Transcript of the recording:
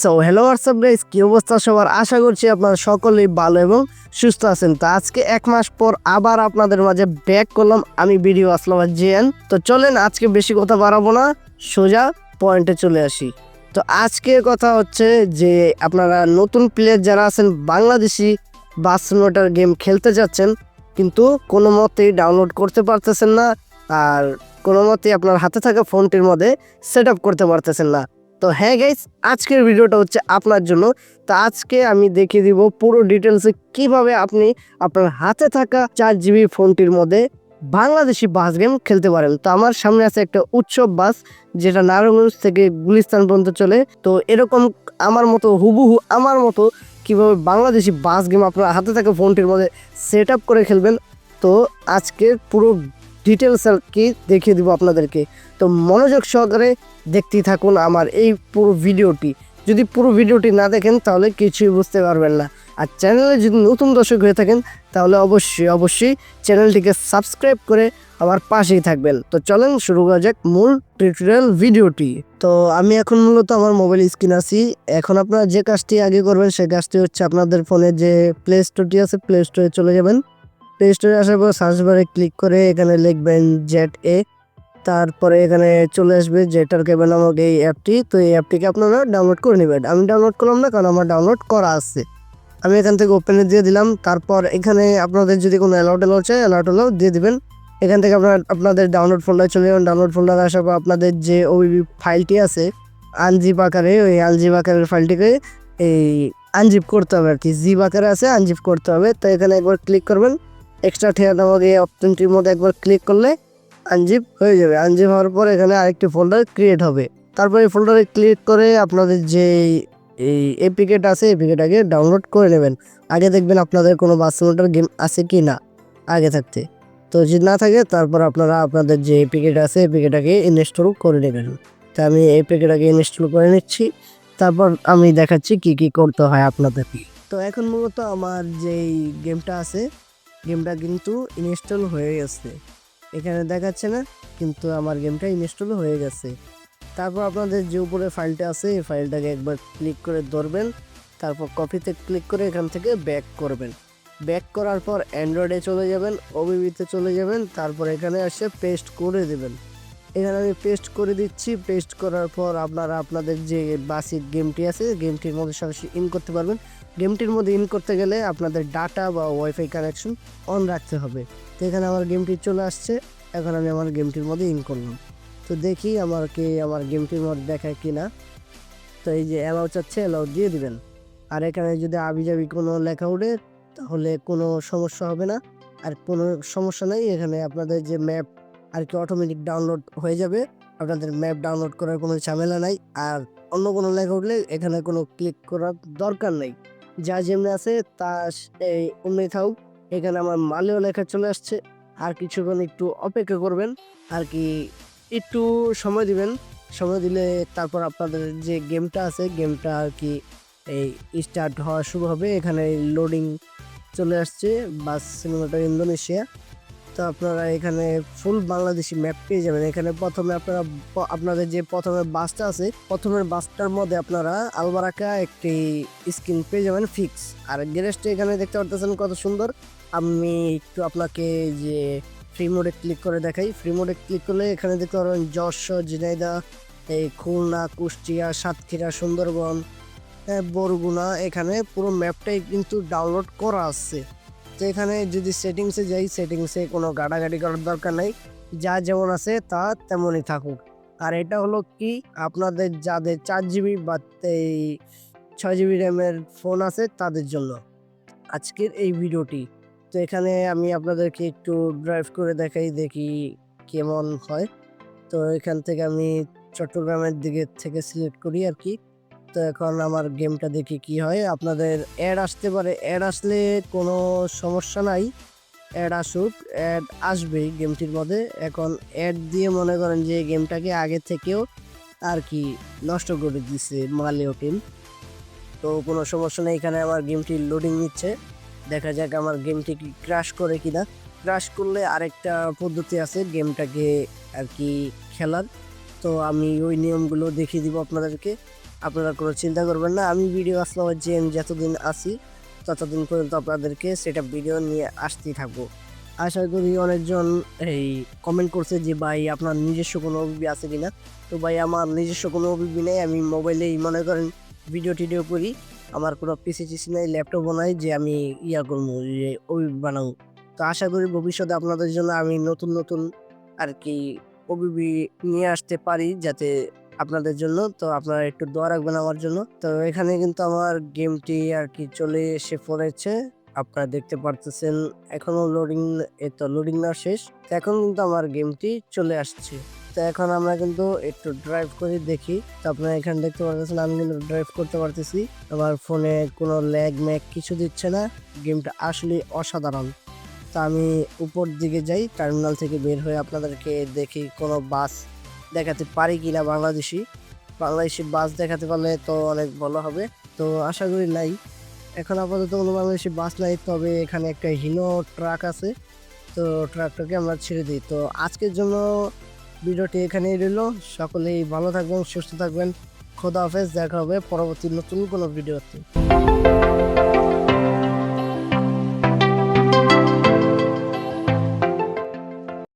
So hello WhatsApp guys কি অবস্থা সবার? আশা করছি আপনারা সকলেই ভালো এবং সুস্থ আছেন। তো আজকে এক মাস পর আবার আপনাদের মাঝে ব্যাক করলাম আমি ভিডিও আসলাম জিয়ান তো চলেন আজকে বেশি কথা বাড়াবো না, সোজা পয়েন্টে চলে আসি। তো আজকের কথা হচ্ছে যে, আপনারা নতুন প্লেয়ার যারা আছেন, বাংলাদেশি বাস সিমুলেটার গেম খেলতে যাচ্ছেন, কিন্তু কোনো মতেই ডাউনলোড করতে পারতেছেন না, আর কোনো মতেই আপনার হাতে থাকা ফোনটির মধ্যে সেট করতে পারতেছেন না। তো হ্যাঁ গাইস আজকের ভিডিওটা হচ্ছে আপনার জন্য। তো আজকে আমি দেখিয়ে দিব পুরো ডিটেলসে কীভাবে আপনি আপনার হাতে থাকা চার জিবি ফোনটির মধ্যে বাংলাদেশি বাস গেম খেলতে পারেন। তো আমার সামনে আছে একটা উৎসব বাস, যেটা নারায়ণগঞ্জ থেকে গুলিস্তান পর্যন্ত চলে। তো এরকম আমার মতো, হুবহু আমার মতো কীভাবে বাংলাদেশি বাস গেম আপনার হাতে থাকা ফোনটির মধ্যে সেট আপ করে খেলবেন। তো আজকের পুরো ডিটেলস আর কি দেখিয়ে দিব আপনাদেরকে। তো মনোযোগ সহকারে দেখতেই থাকুন আমার এই পুরো ভিডিওটি। যদি পুরো ভিডিওটি না দেখেন, তাহলে কিছুই বুঝতে পারবেন না। আর চ্যানেলে যদি নতুন দর্শক হয়ে থাকেন, তাহলে অবশ্যই অবশ্যই চ্যানেলটিকে সাবস্ক্রাইব করে আমার পাশেই থাকবেন। তো চলেন শুরু করা যাক মূল টিউটোরিয়াল ভিডিওটি। তো আমি এখন মূলত আমার মোবাইল স্ক্রিন আছি। এখন আপনারা যে কাজটি আগে করবেন সেই কাজটি হচ্ছে আপনাদের ফোনে যে প্লে স্টোরটি আছে প্লে স্টোরে চলে যাবেন। প্লে স্টোরে আসার পর সার্চ বারে ক্লিক করে এখানে লিখবেন জেড এ তারপরে এখানে চলে আসবে জেটার কেবল নামক এই অ্যাপটি তো এই অ্যাপটিকে আপনারা ডাউনলোড করে নেবেন। আমি ডাউনলোড করলাম না, কারণ আমার ডাউনলোড করা আছে। আমি এখান থেকে ওপেনে দিয়ে দিলাম। তারপর এখানে আপনাদের যদি কোনো অ্যালাউট অ্যালাউ চাই অ্যালাউট অ্যালাউ দিয়ে দিবেন। এখান থেকে আপনার, আপনাদের ডাউনলোড ফোল্ডার চলে যাবেন। ডাউনলোড ফোল্ডার আসার পর আপনাদের যে ওবিবি ফাইলটি আছে আনজিপ আকারে, ওই আনজিপ আকারের ফাইলটিকে এই আনজিপ করতে হবে আর কি। জিপ আকারে আছে আনজিপ করতে হবে। তো এখানে একবার ক্লিক করবেন। এক্সট্রা নামক এই অপশনটির মধ্যে একবার ক্লিক করলে আনজিপ হয়ে যাবে। আনজিপ হওয়ার পর এখানে আরেকটি ফোল্ডার ক্রিয়েট হবে। তারপরে এই ফোল্ডারে ক্লিক করে আপনাদের যে এই এপিকেট আছে এপিকেটাকে ডাউনলোড করে নেবেন। আগে দেখবেন আপনাদের কোনো বাস্তবটার গেম আছে কি না আগে থাকতে। তো যদি না থাকে, তারপর আপনারা আপনাদের যে এপিকেট আছে এপিকেটাকে ইনস্টল করে নেবেন। তা আমি এপিকেটাকে ইনস্টল করে নিচ্ছি। তারপর আমি দেখাচ্ছি কি কি করতে হয় আপনাদেরকে। তো এখন মূলত আমার যেই গেমটা আছে গেমটা কিন্তু ইনস্টল হয়ে গেছে। এখানে দেখাচ্ছে না, কিন্তু আমার গেমটা ইনস্টল হয়ে গেছে। তারপর আপনাদের যে উপরে ফাইলটা আছে, এই ফাইলটাকে একবার ক্লিক করে ধরবেন। তারপর কপিতে ক্লিক করে এখান থেকে ব্যাক করবেন। ব্যাক করার পর অ্যান্ড্রয়েডে চলে যাবেন ওবিবিতে চলে যাবেন, তারপর এখানে এসে পেস্ট করে দেবেন। এখানে আমি পেস্ট করে দিচ্ছি, পেস্ট করার পর আপনারা আপনাদের যে বাসিক গেমটি আছে গেমটির মধ্যে সরাসরি ইন করতে পারবেন। গেমটির মধ্যে ইন করতে গেলে আপনাদের ডাটা বা ওয়াইফাই কানেকশন অন রাখতে হবে। তো এখানে আমার গেমটি চলে আসছে, এখন আমি আমার গেমটির মধ্যে ইন করলাম। তো দেখি আমার কি আমার গেমটির মধ্যে দেখায় কি না তো এই যে অ্যালাউ চাচ্ছে অ্যালাউ দিয়ে দিবেন। আর এখানে যদি আবিজাবি কোনো লেখা উঠে তাহলে কোনো সমস্যা হবে না। আর কোনো সমস্যা নেই, এখানে আপনাদের যে ম্যাপ আর কি অটোমেটিক ডাউনলোড হয়ে যাবে, আপনাদের ম্যাপ ডাউনলোড করার কোনো ঝামেলা নাই। আর অন্য কোনো লেখা উঠলে এখানে কোনো ক্লিক করার দরকার নেই। যা যেমনি আছে, তা এই অমনি থাকুক। এখানে আমার মালেও লেখা চলে আসছে। আর কিছুক্ষণ একটু অপেক্ষা করবেন, আর কি একটু সময় দিবেন। সময় দিলে তারপর আপনাদের যে গেমটা আছে, গেমটা আর কি এই স্টার্ট হওয়া শুরু হবে। এখানে লোডিং চলে আসছে, বাস সিনেমাটা ইন্দোনেশিয়া। তো আপনারা এখানে ফুল বাংলাদেশি ম্যাপ পেয়ে যাবেন। এখানে প্রথমে আপনারা আপনাদের যে প্রথমে বাসটা আছে প্রথমের বাসটার মধ্যে আপনারা আলবারাকা একটি স্ক্রিন পেয়ে যাবেন ফিক্স আর গ্যারেজটা এখানে দেখতে পারতেছেন কত সুন্দর। আমি একটু আপনাকে যে ফ্রি মোডে ক্লিক করে দেখাই। ফ্রি মোডে ক্লিক করলে এখানে দেখতে পারবেন যশোর ঝিনাইদহ এই খুলনা কুষ্টিয়া সাতক্ষীরা সুন্দরবন হ্যাঁ, বরগুনা। এখানে পুরো ম্যাপটাই কিন্তু ডাউনলোড করা আছে। তো এখানে যদি সেটিংসে যাই সেটিংসে কোনো গাড়াগাড়ি করার দরকার নাই। যা যেমন আছে, তা তেমনই থাকুক। আর এটা হলো কি, আপনাদের যাদের চার জিবি বা এই ছয় জিবি র্যামের ফোন আছে, তাদের জন্য আজকের এই ভিডিওটি। তো এখানে আমি আপনাদেরকে একটু ড্রাইভ করে দেখাই, দেখি কেমন হয়। তো এখান থেকে আমি চট্টগ্রামের দিকে থেকে সিলেক্ট করি আর কি। তো এখন আমার গেমটা দেখি কি হয়। আপনাদের অ্যাড আসতে পারে। অ্যাড আসলে কোনো সমস্যা নাই। অ্যাড আসুক অ্যাড আসবেই গেমটির মধ্যে। এখন অ্যাড দিয়ে মনে করেন যে গেমটাকে আগে থেকেও আর কি নষ্ট করে দিচ্ছে মালিও টিম তো কোনো সমস্যা নেই, এখানে আমার গেমটি লোডিং নিচ্ছে। দেখা যাক আমার গেমটি কি ক্রাশ করে কিনা। ক্রাশ করলে আরেকটা পদ্ধতি আছে গেমটাকে আর কি খেলার। তো আমি ওই নিয়মগুলো দেখিয়ে দিব আপনাদেরকে। আপনারা কোনো চিন্তা করবেন না। আমি ভিডিও আসলাম যে আমি যতদিন আসি ততদিন পর্যন্ত আপনাদেরকে সেটা ভিডিও নিয়ে আসতেই থাকব। আশা করি অনেকজন এই কমেন্ট করছে যে, ভাই, আপনার নিজস্ব কোনো অভিবি আছে কিনা? তো ভাই, আমার নিজস্ব কোনো অভিবি নেই। আমি মোবাইলেই মনে করেন ভিডিও টিডিও করি। আমার কোনো পিসি টিসি নাই ল্যাপটপও নাই যে আমি ইয়া করব, যে অভিবি বানাবো। তো আশা করি ভবিষ্যতে আপনাদের জন্য আমি নতুন নতুন আর কি ওবিবি নিয়ে আসতে পারি, যাতে আপনাদের জন্য। তো আপনারা একটু দোয়া রাখবেন আমার জন্য। তো এখানে কিন্তু আমার গেমটি আর কি চলে এসে পড়েছে। আপনারা দেখতে পারতেছেন, এখনও লোডিং এ তো লোডিং না শেষ। তো এখন কিন্তু আমার গেমটি চলে আসছে। তো এখন আমরা কিন্তু একটু ড্রাইভ করে দেখি। তো আপনারা এখানে দেখতে পারতেছেন, আমি কিন্তু ড্রাইভ করতে পারতেছি। আমার ফোনে কোনো ল্যাগ ম্যাগ কিছু দিচ্ছে না। গেমটা আসলে অসাধারণ। তা আমি উপর দিকে যাই টার্মিনাল থেকে বের হয়ে আপনাদেরকে দেখি কোনো বাস দেখাতে পারি কিনা বাংলাদেশি। বাংলাদেশি বাস দেখাতে পারলে তো অনেক ভালো হবে। তো আশা করি নাই। এখন আপাতত কোনো বাংলাদেশি বাস নাই, তবে এখানে একটা হিনো ট্রাক আছে। তো ট্রাকটাকে আমরা ছেড়ে দিই। তো আজকের জন্য ভিডিওটি এখানেই রইল। সকলেই ভালো থাকবেন, সুস্থ থাকবেন। খোদা হাফেজ, দেখা হবে পরবর্তী নতুন কোনো ভিডিওতে।